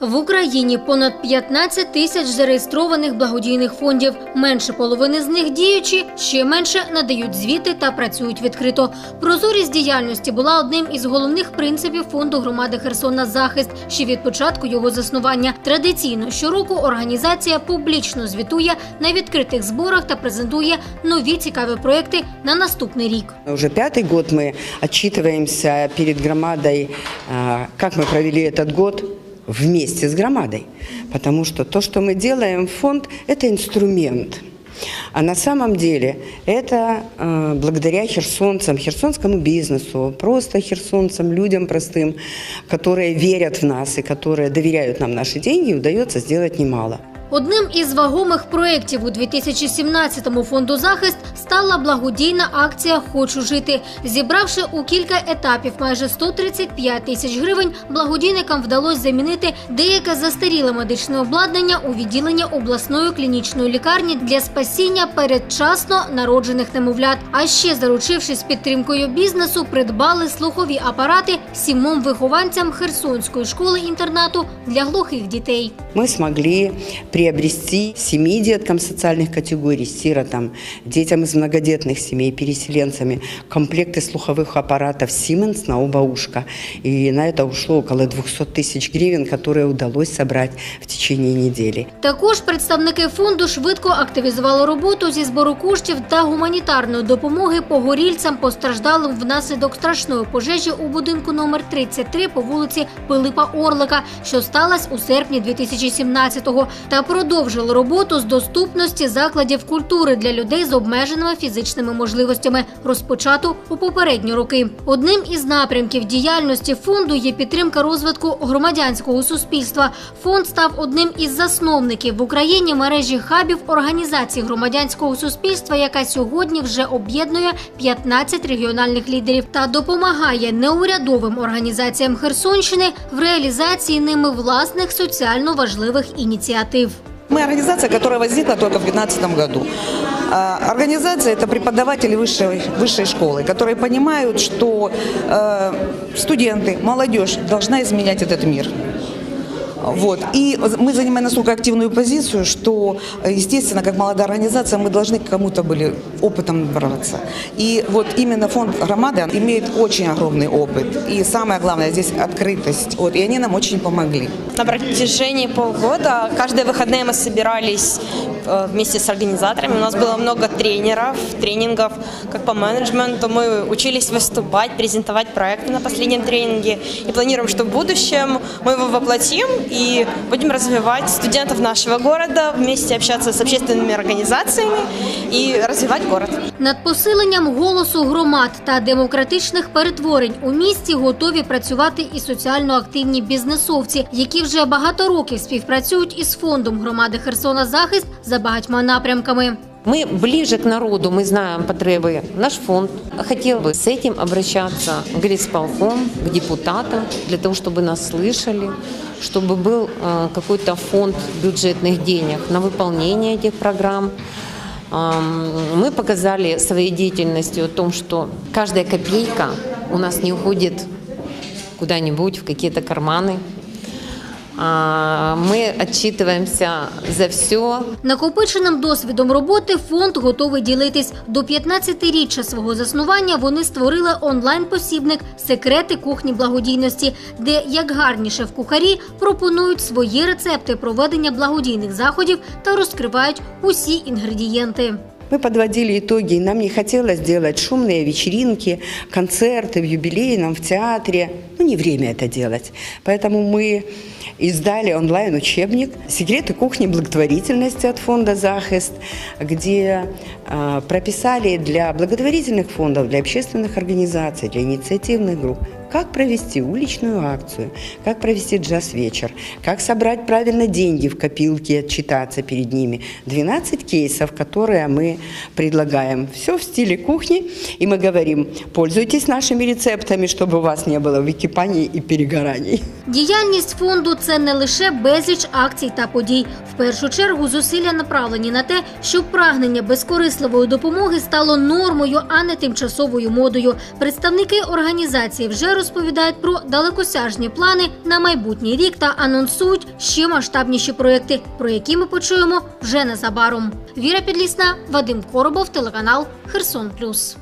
В Україні понад 15 тисяч зареєстрованих благодійних фондів. Менше половини з них діючі, ще менше надають звіти та працюють відкрито. Прозорість діяльності була одним із головних принципів фонду громади Херсона Захист. Ще від початку його заснування. Традиційно щороку організація публічно звітує на відкритих зборах та презентує нові цікаві проекти на наступний рік. Уже пятый год мы отчитываемся перед громадой, а, как мы провели этот год вместе с громадой. Потому что то, что мы делаем, фонд – это инструмент. А на самом деле это э, благодаря херсонцам, херсонскому бизнесу, просто херсонцам, людям простым, которые верят в нас и которые доверяют нам наши деньги, удается сделать немало. Одним із вагомих проєктів у 2017-му фонду захист стала благодійна акція Хочу жити. Зібравши у кілька етапів майже 135 тисяч гривень, благодійникам вдалося замінити деяке застаріле медичне обладнання у відділенні обласної клінічної лікарні для спасіння передчасно народжених немовлят. А ще заручившись підтримкою бізнесу, придбали слухові апарати сімом вихованцям Херсонської школи інтернату для глухих дітей. мы смогли приобрести семи деткам социальных категорий, сиротам, детям из многодетных семей, переселенцами, комплекты слуховых аппаратов Siemens на оба ушка. И на это ушло около 200 тысяч гривен, которые удалось собрать в течение недели. Також представники фонду швидко активізували роботу зі збору коштів та гуманітарної допомоги погорільцям, постраждалим внаслідок страшної пожежі у будинку номер 33 по вулиці Пилипа Орлика, що сталася у серпні 2017-го, та продовжили роботу з доступності закладів культури для людей з обмеженими фізичними можливостями, розпочату у попередні роки. Одним із напрямків діяльності фонду є підтримка розвитку громадянського суспільства. Фонд став одним із засновників в Україні мережі хабів організацій громадянського суспільства, яка сьогодні вже об'єднує 15 регіональних лідерів та допомагає неурядовим організаціям Херсонщини в реалізації ними власних соціально важливих ініціатив. Мы организация, которая возникла только в 2015 году. А, Организация – это преподаватели высшей, высшей школы, которые понимают, что э, студенты, молодежь должна изменять этот мир. Вот. И мы занимаем настолько активную позицию, что, естественно, как молодая организация, мы должны к кому-то были опытом набраться. И вот именно фонд «Громада» имеет очень огромный опыт. И самое главное здесь открытость. Вот. И они нам очень помогли. На протяжении полгода каждые выходные мы собирались э, вместе с организаторами. У нас было много тренеров, тренингов, как по менеджменту. Мы учились выступать, презентовать проекты на последнем тренинге. И планируем, что в будущем мы его воплотим и будем развивать студентов нашего города, вместе общаться с общественными организациями и развивать город. Над посиленням голосу громад та демократичних перетворень у місті готові працювати і соціально активні бізнесовці, які вже багато років співпрацюють із фондом громади Херсона Захист за багатьма напрямками. Мы ближе к народу, мы знаем потребы. Наш фонд хотел бы с этим обращаться к горисполком, к депутатам, для того, чтобы нас слышали, чтобы был э, какой-то фонд бюджетных денег на выполнение этих программ. Ам, Мы показали своей деятельностью о том, что каждая копейка у нас не уходит куда-нибудь в какие-то карманы. Мы отчитываемся за все, Накопиченим досвідом роботи фонд готовий ділитись. До 15-річчя свого заснування вони створили онлайн-посібник Секрети кухні благодійності, де як гарніше в кухарі пропонують свої рецепти проведення благодійних заходів та розкривають усі інгредієнти. Мы подводили итоги, и нам не хотелось делать шумные вечеринки, концерты в юбилейном, в театре. Ну, не время это делать. Поэтому мы издали онлайн-учебник «Секреты кухни благотворительности» от фонда «Захист», где э, прописали для благотворительных фондов, для общественных организаций, для инициативных групп, как провести уличную акцию, как провести джаз-вечер, как собрать правильно деньги в копилке, отчитаться перед ними. 12 кейсов, которые мы предлагаем. Все в стиле кухни, и мы говорим, пользуйтесь нашими рецептами, чтобы у вас не было выкипаний и перегораний. Діяльність фонду це не лише безліч акцій та подій. В першу чергу зусилля направлені на те, щоб прагнення безкорисливої допомоги стало нормою, а не тимчасовою модою. Представники організації вже розповідають про далекосяжні плани на майбутній рік та анонсують ще масштабніші проекти, про які ми почуємо вже незабаром. Віра Підлісна, Вадим Коробов, телеканал Херсон Плюс.